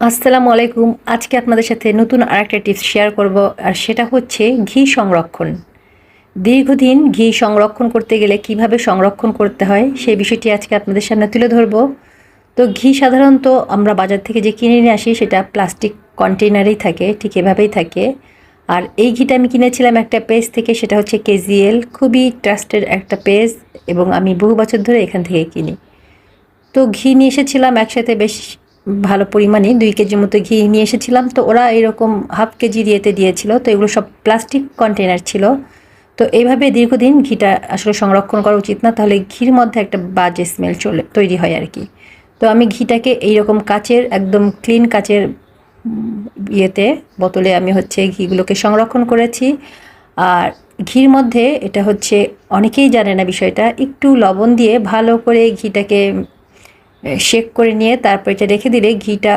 আসসালামু আলাইকুম। আজকে আপনাদের সাথে নতুন আরেকটা টিপস শেয়ার করব, আর সেটা হচ্ছে ঘি সংরক্ষণ। দীর্ঘদিন ঘি সংরক্ষণ করতে গেলে কীভাবে সংরক্ষণ করতে হয় সেই বিষয়টি আজকে আপনাদের সামনে তুলে ধরব। তো ঘি সাধারণত আমরা বাজার থেকে যে কিনে নিয়ে আসি, সেটা প্লাস্টিক কন্টেনারেই থাকে, ঠিক এভাবেই থাকে। আর এই ঘিটা আমি কিনেছিলাম একটা পেজ থেকে, সেটা হচ্ছে কেজিএল, খুবই ট্রাস্টেড একটা পেজ এবং আমি বহু বছর ধরে এখান থেকে কিনি। তো ঘি নিয়ে এসেছিলাম একসাথে বেশ ভালো পরিমাণে দুই কেজির মতো ঘি নিয়ে এসেছিলাম। তো ওরা এরকম হাফ কেজি দিয়েতে দিয়েছিল। তো এগুলো সব প্লাস্টিক কন্টেনার ছিল। তো এইভাবে দীর্ঘদিন ঘিটা আসলে সংরক্ষণ করা উচিত না। তাহলে ঘির মধ্যে একটা বাজে স্মেল চলে, তৈরি হয় আর কি। তো আমি ঘিটাকে এইরকম কাচের, একদম ক্লিন কাচের ইয়েতে, বোতলে আমি হচ্ছে ঘিগুলোকে সংরক্ষণ করেছি। আর ঘির মধ্যে এটা হচ্ছে, অনেকেই জানে না বিষয়টা, একটু লবণ দিয়ে ভালো করে ঘিটাকে শেক করে নিয়ে তারপর এটা রেখে দিলে ঘিটা